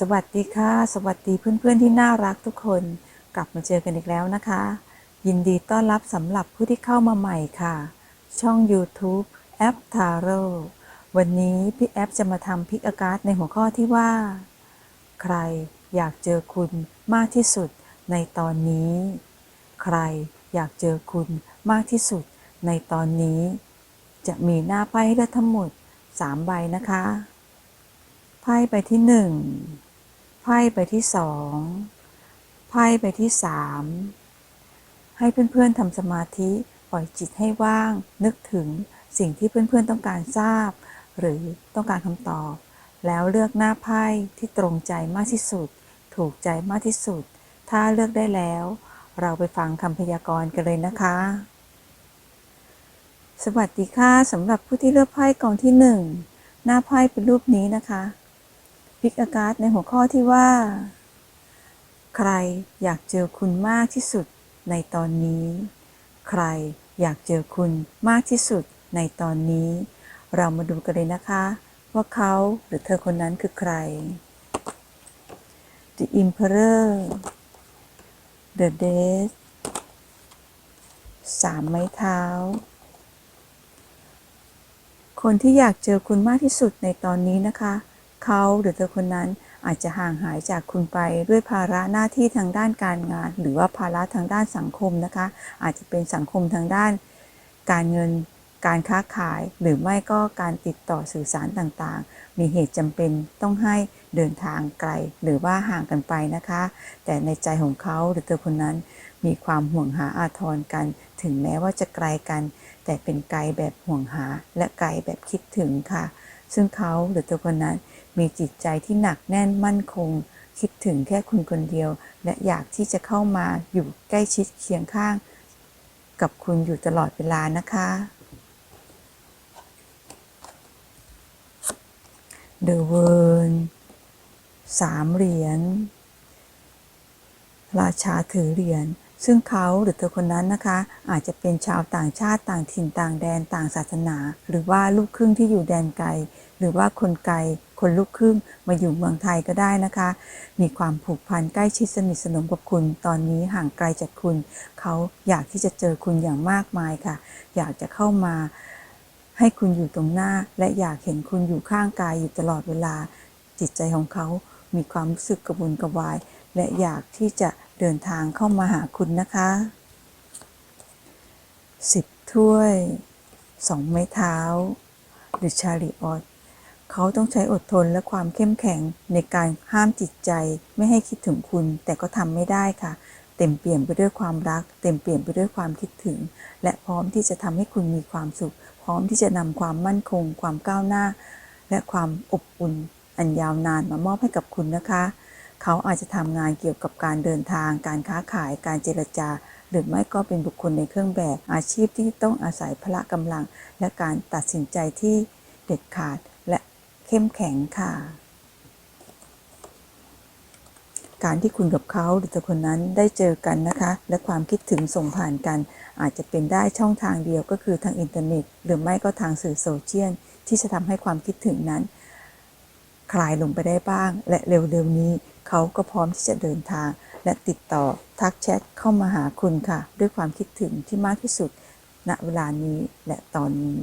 สวัสดีค่ะ สวัสดีเพื่อนๆที่น่ารักทุกคน กลับมาเจอกันอีกแล้วนะคะ ยินดีต้อนรับสำหรับผู้ที่เข้ามาใหม่ค่ะ ช่อง YouTube แอปทาโร่วันนี้พี่แอปจะมาทำพิกอาการ์ดในหัวข้อที่ว่า ใครอยากเจอคุณมากที่สุดในตอนนี้ ใครอยากเจอคุณมากที่สุดในตอนนี้ จะมีหน้าไพ่ให้เลือกทั้งหมด 3 ใบนะคะ ไพ่ใบที่หนึ่งไพ่ใบที่สองไพ่ใบที่สามให้เพื่อนๆทำสมาธิปล่อยจิตให้ว่าง นึกถึงสิ่งที่เพื่อนๆต้องการทราบ หรือต้องการคำตอบ แล้วเลือกหน้าไพ่ที่ตรงใจมากที่สุด ถูกใจมากที่สุด ถ้าเลือกได้แล้ว เราไปฟังคำพยากรณ์กันเลยนะคะ สวัสดีค่ะสำหรับผู้ที่เลือกไพ่กองที่หนึ่งหน้าไพ่เป็นรูปนี้นะคะ พิกอาการ์ดในหัวข้อที่ว่า ใครอยากเจอคุณมากที่สุดในตอนนี้ ใครอยากเจอคุณมากที่สุดในตอนนี้ เรามาดูกันเลยนะคะ ว่าเขาหรือเธอคนนั้นคือใคร The Emperor The Death สามไม้เท้า คนที่อยากเจอคุณมากที่สุดในตอนนี้นะคะ เขาหรือเธอคนนั้นอาจจะห่างหายจากคุณไปด้วยภาระหน้าที่ทางด้านการงาน หรือว่าภาระทางด้านสังคมนะคะ อาจจะเป็นสังคมทางด้าน การเงินการค้าขายหรือไม่ก็การติดต่อสื่อสารต่างๆ มีเหตุจำเป็นต้องให้เดินทางไกลหรือว่าห่างกันไปนะคะ แต่ในใจของเขาหรือเธอคนนั้น มีความห่วงหาอาทรกัน ถึงแม้ว่าจะไกลกัน แต่เป็นไกลแบบห่วงหาและไกลแบบคิดถึงค่ะ ซึ่งเขาหรือตัวคนนั้น มีจิตใจที่หนักแน่นมั่นคง คิดถึงแค่คุณคนเดียว และอยากที่จะเข้ามาอยู่ใกล้ชิดเคียงข้าง กับคุณอยู่ตลอดเวลานะคะ The w o r d สามเหรียญ ราชาถือเหรียญซึ่งเขาหรือเธอคนนั้นนะคะ อาจจะเป็นชาวต่างชาติต่างถิ่นต่างแดนต่างศาสนา หรือว่าลูกครึ่งที่อยู่แดนไกล หรือว่าคนไกล คนลูกครึ่งมาอยู่เมืองไทยก็ได้นะคะ มีความผูกพันใกล้ชิดสนิทสนมกับคุณ ตอนนี้ห่างไกลจากคุณ เขาอยากที่จะเจอคุณอย่างมากมายค่ะ อยากจะเข้ามาให้คุณอยู่ตรงหน้า และอยากเห็นคุณอยู่ข้างกายอยู่ตลอดเวลา จิตใจของเขา มีความรู้สึกกระวนกระวาย และอยากที่จะเดินทางเข้ามาหาคุณนะคะสิบถ้วยสองไม้เท้า หรือชาริออต เขาต้องใช้อดทนและความเข้มแข็งในการห้ามจิตใจ ไม่ให้คิดถึงคุณ แต่ก็ทำไม่ได้ค่ะ เต็มเปี่ยมไปด้วยความรัก เต็มเปี่ยมไปด้วยความคิดถึง และพร้อมที่จะทำให้คุณมีความสุข พร้อมที่จะนำความมั่นคง ความก้าวหน้า และความอบอุ่น อันยาวนานมามอบให้กับคุณนะคะ เขาอาจจะทำงานเกี่ยวกับการเดินทาง การค้าขาย การเจรจาหรือไม่ก็เป็นบุคคลในเครื่องแบบอาชีพที่ต้องอาศัยพละกำลัง และการตัดสินใจที่เด็ดขาด เข้มแข็งค่ะ การที่คุณกับเขาหรือคนนั้นได้เจอกันนะคะ และความคิดถึงส่งผ่านกัน อาจจะเป็นได้ช่องทางเดียวก็คือทางอินเทอร์เน็ต หรือไม่ก็ทางสื่อโซเชียลที่จะทำให้ความคิดถึงนั้น คลายลงไปได้บ้าง และเร็วๆนี้เขาก็พร้อมที่จะเดินทาง และติดต่อทักแชทเข้ามาหาคุณค่ะ ด้วยความคิดถึงที่มากที่สุดณเวลานี้และตอนนี้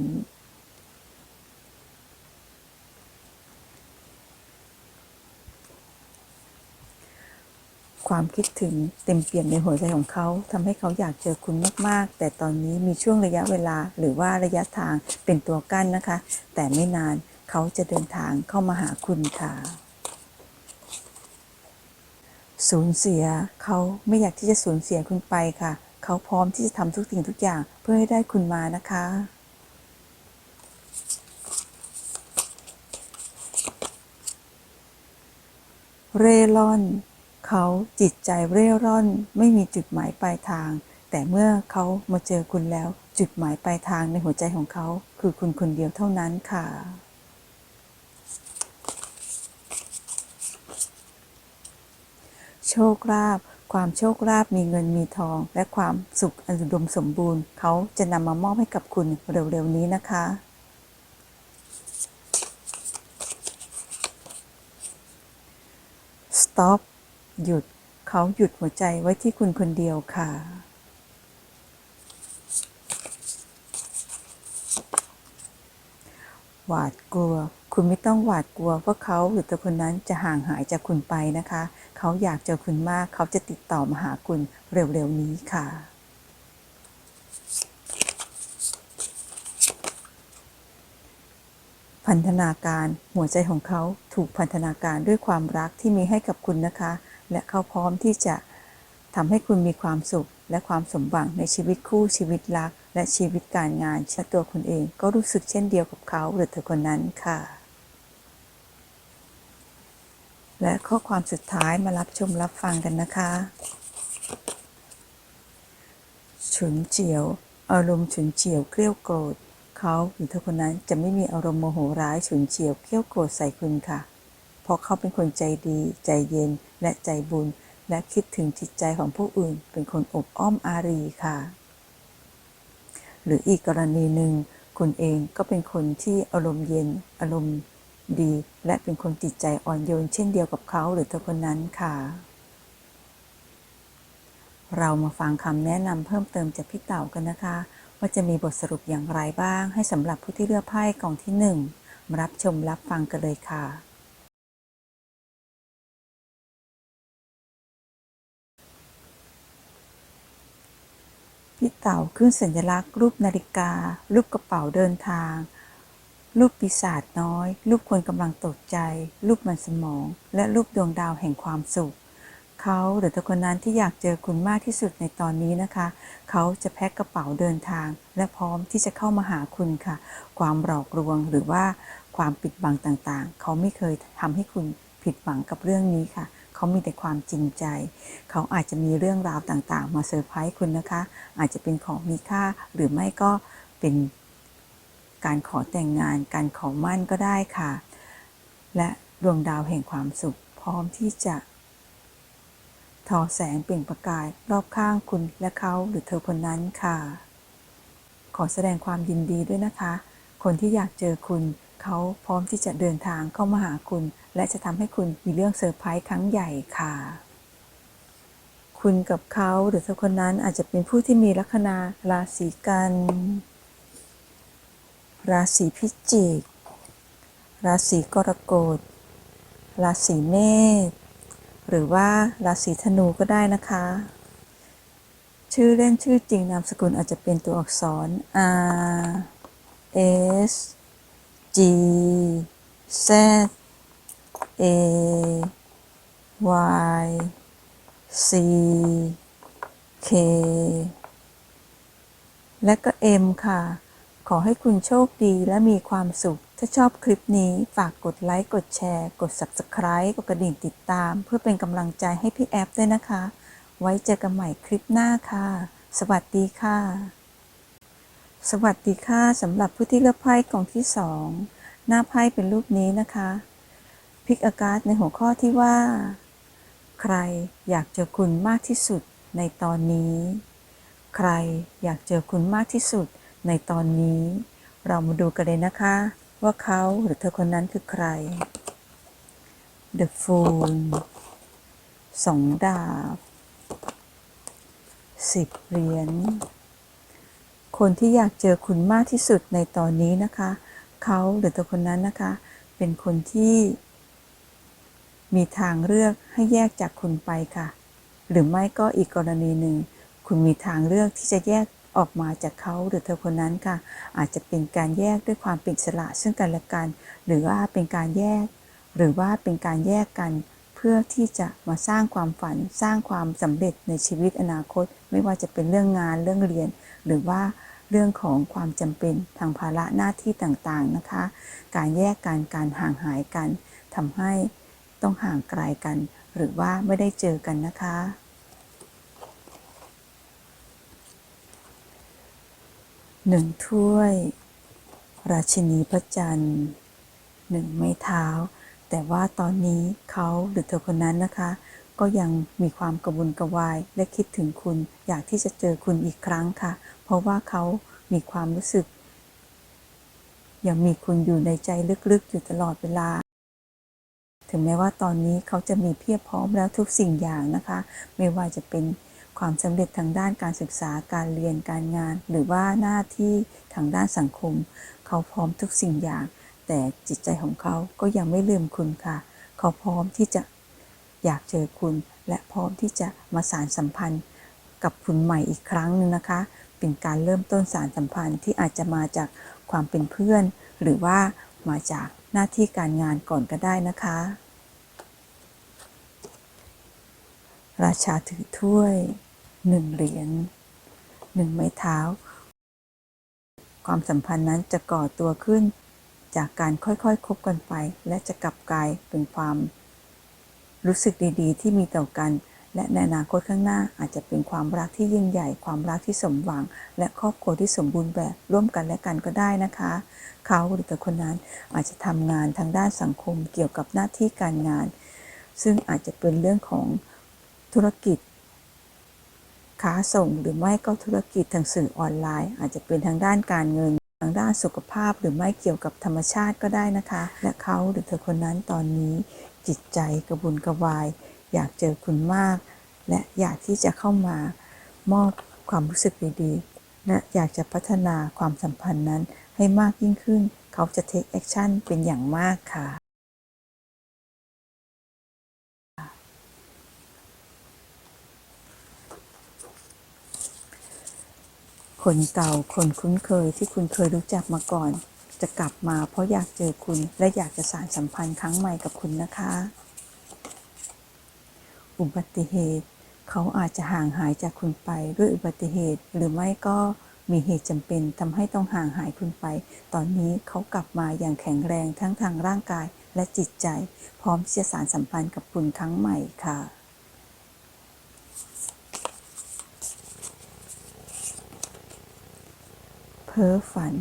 ความคิดถึงเต็มเปี่ยมในหัวใจของเขาทำให้เขาอยากเจอคุณมากๆ แต่ตอนนี้มีช่วงระยะเวลาหรือว่าระยะทางเป็นตัวกั้นนะคะ แต่ไม่นานเขาจะเดินทางเข้ามาหาคุณค่ะ สูญเสียเขาไม่อยากที่จะสูญเสียคุณไปค่ะ เขาพร้อมที่จะทำทุกสิ่งทุกอย่างเพื่อให้ได้คุณมานะคะเร่ร่อน เขาจิตใจเร่ร่อนไม่มีจุดหมายปลายทาง แต่เมื่อเขามาเจอคุณแล้ว จุดหมายปลายทางในหัวใจของเขา คือคุณคนเดียวเท่านั้นค่ะโชคลาภความโชคลาภมีเงินมีทอง และความสุขอันอุดมสมบูรณ์ เขาจะนำมามอบให้กับคุณเร็วๆนี้นะคะ stop หยุด เขาหยุดหัวใจไว้ที่คุณคนเดียวค่ะ หวาดกลัว คุณไม่ต้องหวาดกลัวว่าเขาหรือตัวคนนั้นจะห่างหายจากคุณไปนะคะ เขาอยากเจอคุณมาก เขาจะติดต่อมาหาคุณเร็วๆนี้ค่ะพันธนาการหัวใจของเขาถูกพันธนาการด้วยความรักที่มีให้กับคุณนะคะ และเขาพร้อมที่จะทำให้คุณมีความสุข และความสมหวังในชีวิตคู่ชีวิตรัก และชีวิตการงานชะตัวคุณเองก็รู้สึกเช่นเดียวกับเขาหรือเธอคนนั้นค่ะ และข้อความสุดท้ายมารับชมรับฟังกันนะคะฉุนเฉียว อารมณ์ฉุนเฉียวเกลี้ยวโกรธเขาหรือเธอคนนั้นจะไม่มีอารมณ์โมโหร้ายฉุนเฉียวเกลี้ยวโกรธใส่คุณค่ะ ราะเขาเป็นคนใจดี ใจเย็น และใจบุญ และคิดถึงจิตใจของผู้อื่น เป็นคนอบอ้อมอารีค่ะ หรืออีกกรณีหนึ่งคุณเองก็เป็นคนที่อารมณ์เย็น อารมณ์ดี และเป็นคนจิตใจอ่อนโยน เช่นเดียวกับเขาหรือเธอคนนั้นค่ะ เรามาฟังคำแนะนำเพิ่มเติมจากพี่เต่ากันนะคะ ว่าจะมีบทสรุปอย่างไรบ้าง ให้สำหรับผู้ที่เลือกไพ่กล่องที่หนึ่งรับชมรับฟังกันเลยค่ะ พี่เต่าขึ้นสัญลักษณ์รูปนาฬิกา รูปกระเป๋าเดินทาง รูปปีศาจน้อย รูปคนกำลังตกใจ รูปมันสมอง และรูปดวงดาวแห่งความสุข เขาหรือตัวคนนั้นที่อยากเจอคุณมากที่สุดในตอนนี้นะคะ เขาจะแพ็คกระเป๋าเดินทาง และพร้อมที่จะเข้ามาหาคุณค่ะ ความหลอกลวงหรือว่าความปิดบังต่างๆ เขาไม่เคยทำให้คุณผิดหวังกับเรื่องนี้ค่ะ เขามีแต่ความจริงใจ เขาอาจจะมีเรื่องราวต่างๆ มาเซอร์ไพรส์คุณนะคะ อาจจะเป็นของมีค่าหรือไม่ก็เป็นการขอแต่งงาน การขอมั่นก็ได้ค่ะ และดวงดาวแห่งความสุข พร้อมที่จะทอแสงเปล่งประกาย รอบข้างคุณและเขาหรือเธอคนนั้นค่ะ ขอแสดงความยินดีด้วยนะคะ คนที่อยากเจอคุณ เขาพร้อมที่จะเดินทางเข้ามาหาคุณ และจะทำให้คุณมีเรื่องเซอร์ไพรส์ครั้งใหญ่ค่ะ คุณกับเขาหรือเธอคนนั้นอาจจะเป็นผู้ที่มีลัคนาราศีกัน ราศีพิจิก ราศีกรกฎ ราศีเมษ หรือว่าราศีธนูก็ได้นะคะ ชื่อเล่นชื่อจริงนามสกุลอาจจะเป็นตัวอักษร R S G Z A Y C K และก็ M ค่ะ ขอให้คุณโชคดีและมีความสุข ถ้าชอบคลิปนี้ฝากกดไลค์ กดแชร์ กด Subscribe กดกระดิ่งติดตาม เพื่อเป็นกำลังใจให้พี่แอฟด้วยนะคะ ไว้เจอกันใหม่คลิปหน้าค่ะ สวัสดีค่ะ สวัสดีค่ะสำหรับผู้ที่เลือกไพ่กล่องที่สองหน้าไพ่เป็นรูปนี้นะคะพิกอากาศในหัวข้อที่ว่า ใครอยากเจอคุณมากที่สุดในตอนนี้ ใครอยากเจอคุณมากที่สุดในตอนนี้ เรามาดูกันเลยนะคะ ว่าเขาหรือเธอคนนั้นคือใคร The Fool สองดาบสิบเหรียญ คนที่อยากเจอคุณมากที่สุดในตอนนี้นะคะ เขาหรือตัวคนนั้นนะคะ เป็นคนที่ มีทางเลือกให้แยกจากคุณไปค่ะ หรือไม่ก็อีกกรณีหนึ่ง คุณมีทางเลือกที่จะแยกออกมาจากเขาหรือเธอคนนั้นค่ะ อาจจะเป็นการแยกด้วยความเป็นอิสละซึ่งกันและกัน หรือว่าเป็นการแยก หรือว่าเป็นการแยกกันเพื่อที่จะมาสร้างความฝันสร้างความสำเร็จในชีวิตอนาคต ไม่ว่าจะเป็นเรื่องงานเรื่องเรียน หรือว่า เรื่องของความจำเป็นทางภาระหน้าที่ต่างๆนะคะ การแยกกันการห่างหายกันทำให้ต้องห่างไกลกัน หรือว่าไม่ได้เจอกันนะคะ หนึ่งถ้วย ราชินีพระจันทร์หนึ่งไม้เท้า แต่ว่าตอนนี้เขาหรือเธอคนนั้นนะคะ ก็ยังมีความกระวนกระวายและคิดถึงคุณอยากที่จะเจอคุณอีกครั้งค่ะ ราะว่าเขามีความรู้สึก ยังมีคุณอยู่ในใจลึกๆอยู่ตลอดเวลา ถึงแม้ว่าตอนนี้เขาจะมีเพียบพร้อมแล้วทุกสิ่งอย่างนะคะ ไม่ว่าจะเป็นความสำเร็จทางด้านการศึกษาการเรียนการงาน หรือว่าหน้าที่ทางด้านสังคม เขาพร้อมทุกสิ่งอย่าง แต่จิตใจของเขาก็ยังไม่ลืมคุณค่ะ เขาพร้อมที่จะอยากเจอคุณ และพร้อมที่จะมาสารสัมพันธ์กับคุณใหม่อีกครั้งหนึงนะคะ เป็นการเริ่มต้นสารสัมพันธ์ที่อาจจะมาจากความเป็นเพื่อน หรือว่ามาจากหน้าที่การงานก่อนก็ได้นะคะ ราชาถือถ้วยหนึ่งเหรียญหนึ่งไม้เท้า ความสัมพันธ์นั้นจะก่อตัวขึ้น จากการค่อยๆคบกันไป และจะกลับกลายเป็นความ รู้สึกดีๆ ที่มีต่อกัน และในอนาคตข้างหน้าอาจจะเป็นความรักที่ยิ่งใหญ่ ความรักที่สมหวัง และครอบครัวที่สมบูรณ์แบบร่วมกันและกันก็ได้นะคะ เขาหรือแต่คนนั้นอาจจะทำงานทางด้านสังคมเกี่ยวกับหน้าที่การงาน ซึ่งอาจจะเป็นเรื่องของธุรกิจค้าส่งหรือไม่ก็ธุรกิจทางสื่อออนไลน์ อาจจะเป็นทางด้านการเงินทางด้านสุขภาพหรือไม่เกี่ยวกับธรรมชาติก็ได้นะคะ และเขาหรือเธอคนนั้นตอนนี้จิตใจกระบุนกระวาย อยากเจอคุณมาก และอยากที่จะเข้ามามอบความรู้สึกดีๆ และอยากจะพัฒนาความสัมพันธ์นั้นให้มากยิ่งขึ้น เขาจะ take action เป็นอย่างมากค่ะ คนเก่าคนคุ้นเคยที่คุณเคยรู้จักมาก่อน จะกลับมาเพราะอยากเจอคุณและอยากจะสานสัมพันธ์ครั้งใหม่กับคุณนะคะ อุบัติเหตุ เขาอาจจะห่างหายจากคุณไปด้วยอุบัติเหตุ หรือไม่ก็มีเหตุจำเป็นทำให้ต้องห่างหายคุณไป ตอนนี้เขากลับมาอย่างแข็งแรงทั้งทางร่างกายและจิตใจ พร้อมที่จะสานสัมพันธ์กับคุณครั้งใหม่ค่ะเพ้อฝัน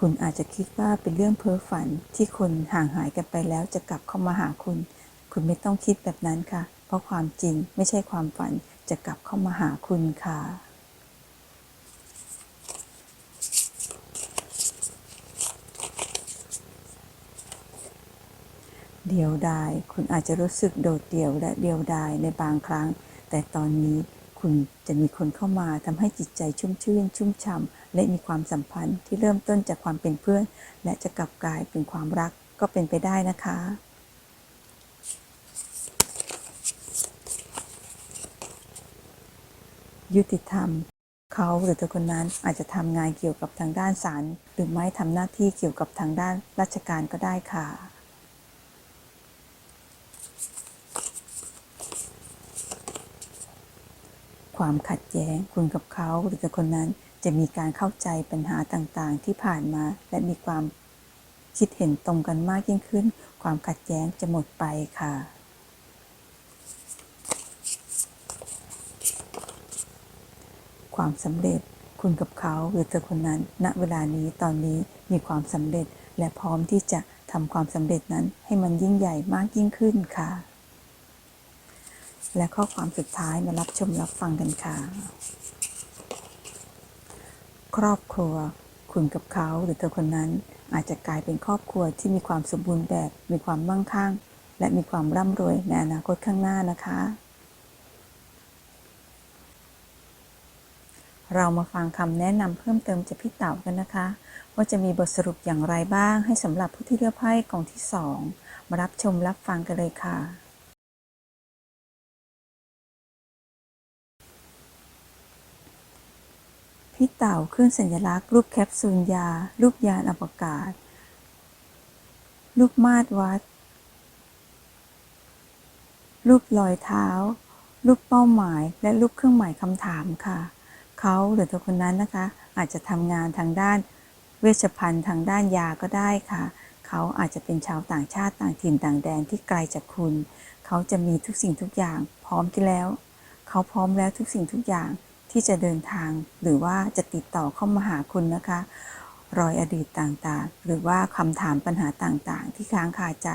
คุณอาจจะคิดว่าเป็นเรื่องเพ้อฝันที่คนห่างหายกันไปแล้วจะกลับเข้ามาหาคุณ คุณไม่ต้องคิดแบบนั้นค่ะ ราะความจริงไม่ใช่ความฝันจะกลับเข้ามาหาคุณค่ะ เดียวดาย คุณอาจจะรู้สึกโดดเดี่ยวและเดียวดายในบางครั้ง แต่ตอนนี้คุณจะมีคนเข้ามาทำให้จิตใจชุ่มชื่น ชุ่มฉ่ำและมีความสัมพันธ์ที่เริ่มต้นจากความเป็นเพื่อน และจะกลับกลายเป็นความรักก็เป็นไปได้นะคะ ยุติธรรม เขาหรือตัวคนนั้นอาจจะทำงานเกี่ยวกับทางด้านศาลหรือไม่ทำหน้าที่เกี่ยวกับทางด้านราชการก็ได้ค่ะความขัดแย้งคุณกับเขาหรือกับคนนั้นจะมีการเข้าใจปัญหาต่างๆ ที่ผ่านมา และมีความคิดเห็นตรงกันมากยิ่งขึ้น ความขัดแย้งจะหมดไปค่ะ ความสำเร็จ คุณกับเขาหรือเธอคนนั้น ณเวลานี้ตอนนี้มีความสำเร็จ และพร้อมที่จะทำความสำเร็จนั้นให้มันยิ่งใหญ่มากยิ่งขึ้นค่ะ และข้อความสุดท้ายมารับชมรับฟังกันค่ะ ครอบครัว คุณกับเขาหรือเธอคนนั้น อาจจะกลายเป็นครอบครัวที่มีความสมบูรณ์แบบ มีความมั่งคั่ง และมีความร่ำรวยในอนาคตข้างหน้านะคะ เรามาฟังคำแนะนำเพิ่มเติมจากพี่เต๋ากันนะคะ ว่าจะมีบทสรุปอย่างไรบ้างให้สำหรับผู้ที่เลือกไพ่กองที่สองมารับชมรับฟังกันเลยค่ะ พี่เต่าขึ้นสัญลักษณ์ รูปแคปซูลยา รูปยานอวกาศ รูปมาดวัด รูปรอยเท้า รูปเป้าหมาย และรูปเครื่องหมายคำถามค่ะ เขาหรือตัวคนนั้นนะคะ อาจจะทำงานทางด้านเวชภัณฑ์ทางด้านยาก็ได้ค่ะ เขาอาจจะเป็นชาวต่างชาติต่างถิ่นต่างแดนที่ไกลจากคุณ เขาจะมีทุกสิ่งทุกอย่างพร้อมที่แล้ว เขาพร้อมแล้วทุกสิ่งทุกอย่างที่จะเดินทางหรือว่าจะติดต่อเข้ามาหาคุณนะคะ รอยอดีตต่างๆ หรือว่าคำถามปัญหาต่างๆ ที่ค้างคาใจ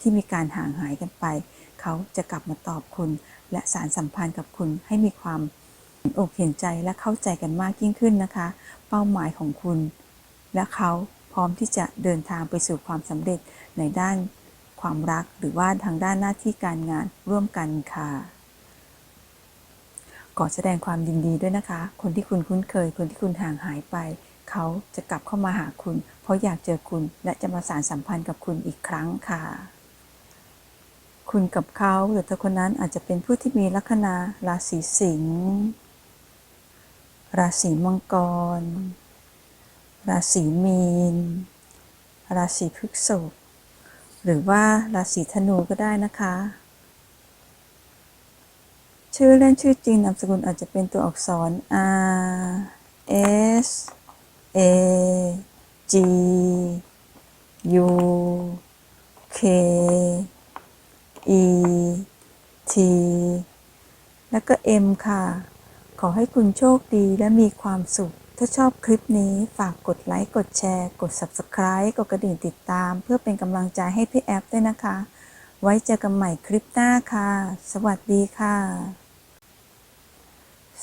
ที่มีการห่างหายกันไป เขาจะกลับมาตอบคุณ และสารสัมพันธ์กับคุณให้มีความ เห็นอกเห็นใจและเข้าใจกันมากยิ่งขึ้นนะคะ เป้าหมายของคุณ และเขาพร้อมที่จะเดินทางไปสู่ความสำเร็จในด้านความรักหรือว่าทางด้านหน้าที่การงานร่วมกันค่ะขอแสดงความยินดีด้วยนะคะ คนที่คุณคุ้นเคย คนที่คุณห่างหายไป เขาจะกลับเข้ามาหาคุณ เพราะอยากเจอคุณและจะมาสานสัมพันธ์กับคุณอีกครั้งค่ะ คุณกับเขาหรือเธอคนนั้นอาจจะเป็นผู้ที่มีลัคนาราศีสิงห์ ราศีมังกร ราศีมีน ราศีพฤษภหรือว่าราศีธนูก็ได้นะคะ ชื่อเล่นชื่อจริงนามสกุลอาจจะเป็นตัวอักษร R S A G U K E T แล้วก็ M ค่ะ อให้คุณโชคดีและมีความสุข ถ้าชอบคลิปนี้ฝากกดไลค์ กดแชร์ กด Subscribe กดกระดิ่งติดตาม เพื่อเป็นกำลังใจให้พี่แอฟด้วยนะคะ ไว้เจอกันใหม่คลิปหน้าค่ะ สวัสดีค่ะ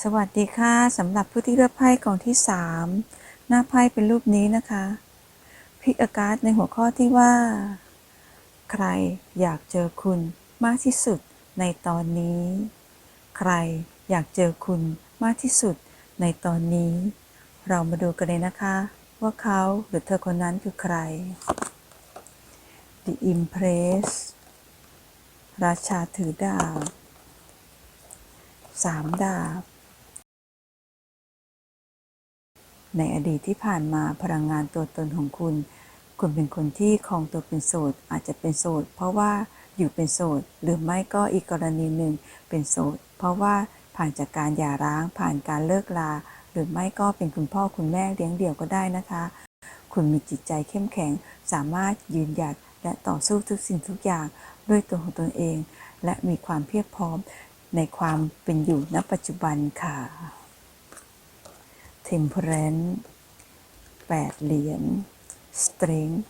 สวัสดีค่ะสำหรับผู้ที่เลือกไพ่กองที่ 3 หน้าไพ่เป็นรูปนี้นะคะพิกอาการ์ดในหัวข้อที่ว่า ใครอยากเจอคุณมากที่สุดในตอนนี้ ใครอยากเจอคุณ มากที่สุดในตอนนี้ เรามาดูกันเลยนะคะ ว่าเขาหรือเธอคนนั้นคือใคร The Impress ราชาถือดาบสามดาบ ในอดีตที่ผ่านมาพลังงานตัวตนของคุณ คุณเป็นคนที่คองตัวเป็นโสด อาจจะเป็นโสด เพราะว่าอยู่เป็นโสด หรือไม่ก็อีกกรณีหนึ่งเป็นโสด เพราะว่า ผ่านจากการหย่าร้าง ผ่านการเลิกลา หรือไม่ก็เป็นคุณพ่อคุณแม่เลี้ยงเดี่ยวก็ได้นะคะ คุณมีจิตใจเข้มแข็ง สามารถยืนหยัดและต่อสู้ทุกสิ่งทุกอย่างด้วยตัวของตนเอง และมีความเพียบพร้อมในความเป็นอยู่ณปัจจุบันค่ะ Temperance 8เหรียญ Strength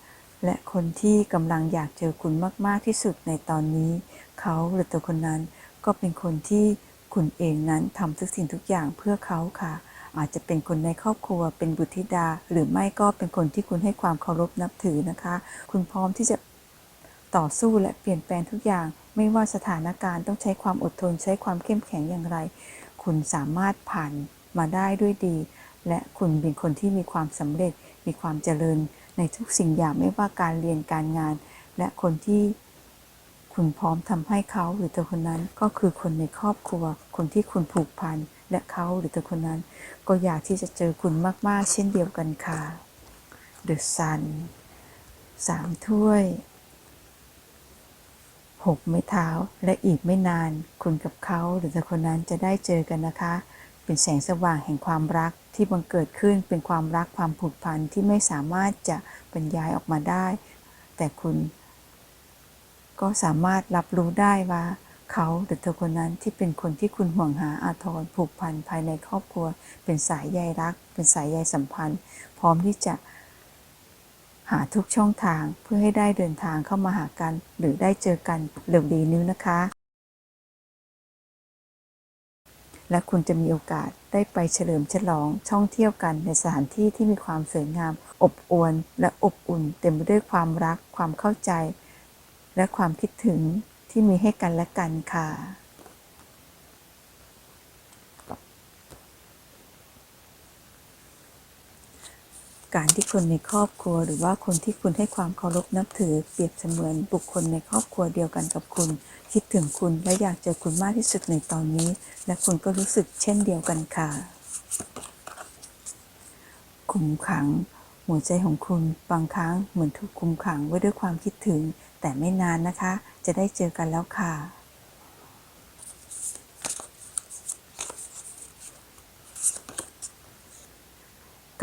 และคนที่กำลังอยากเจอคุณมาก ๆ ที่สุดในตอนนี้ เขาหรือตัวคนนั้นก็เป็นคนที่ คุณเองนั้นทำทุกสิ่งทุกอย่างเพื่อเขาค่ะ อาจจะเป็นคนในครอบครัว เป็นบุตรธิดา หรือไม่ก็เป็นคนที่คุณให้ความเคารพนับถือนะคะ คุณพร้อมที่จะต่อสู้และเปลี่ยนแปลงทุกอย่าง ไม่ว่าสถานการณ์ต้องใช้ความอดทน ใช้ความเข้มแข็งอย่างไร คุณสามารถผ่านมาได้ด้วยดี และคุณเป็นคนที่มีความสำเร็จ มีความเจริญในทุกสิ่งอย่างไม่ว่าการเรียนการงาน และคนที่ คุณพร้อมทำให้เขาหรือเธอคนนั้นก็คือคนในครอบครัว คนที่คุณผูกพันและเขาหรือเธอคนนั้น ก็อยากที่จะเจอคุณมาก ๆ เช่นเดียวกันค่ะ The Sun สามถ้วยหกไม้เท้าและอีกไม่นาน คุณกับเขาหรือเธอคนนั้นจะได้เจอกันนะคะ เป็นแสงสว่างแห่งความรักที่บังเกิดขึ้นเป็นความรักความผูกพันที่ไม่สามารถจะบรรยายออกมาได้ แต่คุณ ก็สามารถรับรู้ได้ว่าเขาหรือเธอคนนั้นที่เป็นคนที่คุณห่วงหาอาทรผูกพันภายในครอบครัว เป็นสายใยรัก เป็นสายใยสัมพันธ์ พร้อมที่จะหาทุกช่องทางเพื่อให้ได้เดินทางเข้ามาหากัน หรือได้เจอกันเร็วดีนิ้วนะคะ และคุณจะมีโอกาสได้ไปเฉลิมฉลองท่องเที่ยวกันในสถานที่ที่มีความสวยงาม อบอวลและอบอุ่น เต็มไปด้วยความรัก ความเข้าใจ และความคิดถึงที่มีให้กันและกันค่ะ การที่คนในครอบครัวหรือว่าคนที่คุณให้ความเคารพนับถือเปรียบเสมือนบุคคลในครอบครัวเดียวกันกับคุณ คิดถึงคุณและอยากเจอคุณมากที่สุดในตอนนี้ และคุณก็รู้สึกเช่นเดียวกันค่ะคุมขัง หัวใจของคุณบางครั้งเหมือนถูกคุมขังไว้ด้วยความคิดถึง แต่ไม่นานนะคะ จะได้เจอกันแล้วค่ะ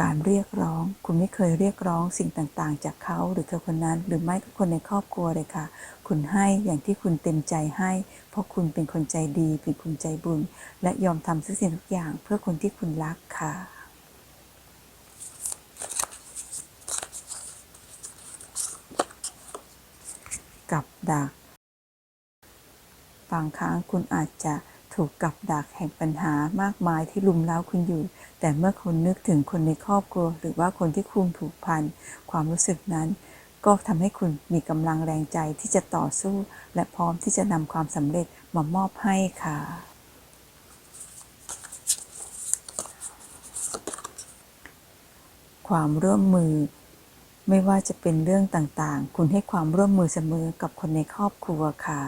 การเรียกร้อง คุณไม่เคยเรียกร้องสิ่งต่างๆ จากเขาหรือเธอคนนั้น หรือไม่ก็คนในครอบครัวเลยค่ะ คุณให้อย่างที่คุณเต็มใจให้ เพราะคุณเป็นคนใจดี เป็นคนใจบุญ และยอมทำทุกสิ่งทุกอย่างเพื่อคนที่คุณรักค่ะ กับดัก บางครั้งคุณอาจจะถูกกับดักแห่งปัญหามากมายที่ลุมเล้าคุณอยู่ แต่เมื่อคุณนึกถึงคนในครอบครัว หรือว่าคนที่คุณผูกพัน ความรู้สึกนั้น ก็ทำให้คุณมีกำลังแรงใจที่จะต่อสู้ และพร้อมที่จะนำความสำเร็จมามอบให้ค่ะความร่วมมือ ไม่ว่าจะเป็นเรื่องต่างๆ คุณให้ความร่วมมือเสมอกับคนในครอบครัวค่ะ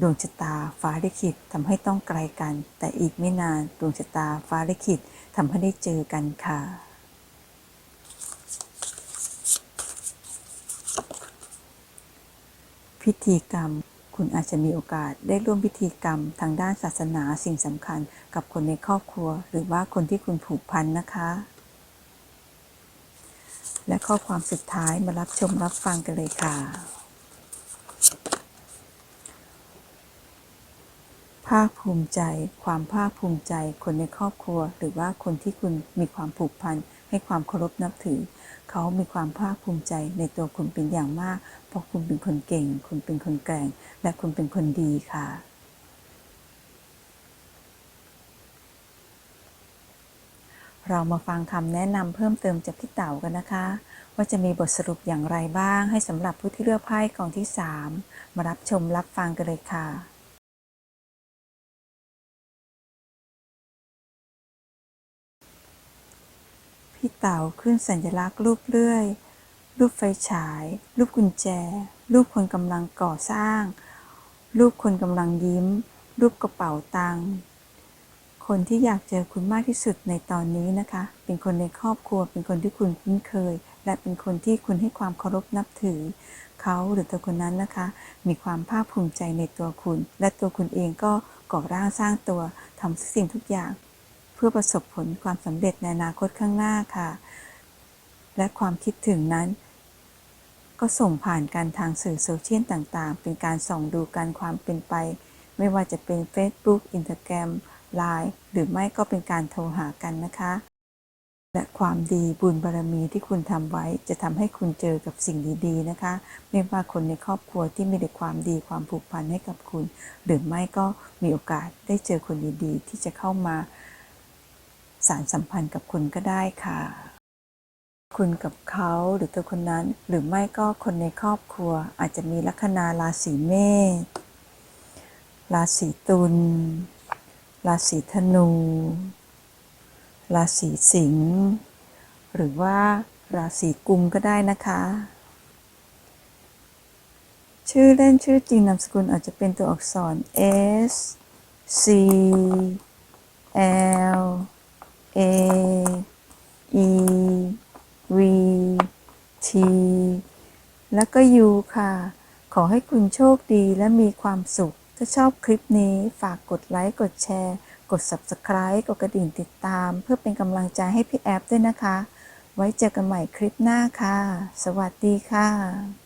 ดวงชะตาฟ้าลิขิตทำให้ต้องไกลกัน แต่อีกไม่นานดวงชะตาฟ้าลิขิตทำให้ได้เจอกันค่ะพิธีกรรม คุณอาจจะมีโอกาสได้ร่วมพิธีกรรมทางด้านศาสนาสิ่งสำคัญกับคนในครอบครัว หรือว่าคนที่คุณผูกพันนะคะ และข้อความสุดท้ายมารับชมรับฟังกันเลยค่ะ ภาคภูมิใจ ความภาคภูมิใจ คนในครอบครัว หรือว่าคนที่คุณมีความผูกพัน ให้ความเคารพนับถือ เขามีความภาคภูมิใจในตัวคุณเป็นอย่างมาก เพราะคุณเป็นคนเก่ง คุณเป็นคนแกร่ง และคุณเป็นคนดีค่ะเรามาฟังคำแนะนำเพิ่มเติมจากพี่เต๋ากันนะคะ ว่าจะมีบทสรุปอย่างไรบ้าง ให้สำหรับผู้ที่เลือกไพ่กองที่ 3 มารับชมรับฟังกันเลยค่ะ พี่เต๋าขึ้นสัญลักษณ์รูปเลื่อย รูปไฟฉาย รูปกุญแจ รูปคนกำลังก่อสร้าง รูปคนกำลังยิ้ม รูปกระเป๋าตังค์คนที่อยากเจอคุณมากที่สุดในตอนนี้นะคะ เป็นคนในครอบครัว เป็นคนที่คุณคุ้นเคย และเป็นคนที่คุณให้ความเคารพนับถือ เขาหรือตัวคนนั้นนะคะ มีความภาคภูมิใจในตัวคุณ และตัวคุณเองก็ก่อร่างสร้างตัวทำทุกสิ่งทุกอย่าง พื่อประสบผลความสำเร็จในอนาคตข้างหน้าค่ะ และความคิดถึงนั้น ก็ส่งผ่านการทางสื่อโซเชียลต่างๆ เป็นการส่องดูการความเป็นไป ไม่ว่าจะเป็น Facebook Instagram Line หรือไม่ก็เป็นการโทรหากันนะคะ และความดีบุญบารมีที่คุณทำไว้จะทำให้คุณเจอกับสิ่งดีๆนะคะ ไม่ว่าคนในครอบครัวที่มีแต่ความดีความผูกพันให้กับคุณ หรือไม่ก็มีโอกาสได้เจอคนดีๆ ที่จะเข้ามา สารสัมพันธ์กับคุณก็ได้ค่ะ คุณกับเขาหรือตัวคนนั้น หรือไม่ก็คนในครอบครัวอาจจะมีลัคนาราศีเมษราศีตุลราศีธนู ราศีสิงห์หรือว่าราศีกุมก็ได้นะคะ ชื่อเล่นชื่อจริงนามสกุลอาจจะเป็นตัวอักษร S C L A E V T แล้วก็ U ค่ะ ขอให้คุณโชคดีและมีความสุข ถ้าชอบคลิปนี้ฝากกดไลค์ กดแชร์ กด Subscribe กดกระดิ่งติดตาม เพื่อเป็นกำลังใจให้พี่แอฟด้วยนะคะ ไว้เจอกันใหม่คลิปหน้าค่ะ สวัสดีค่ะ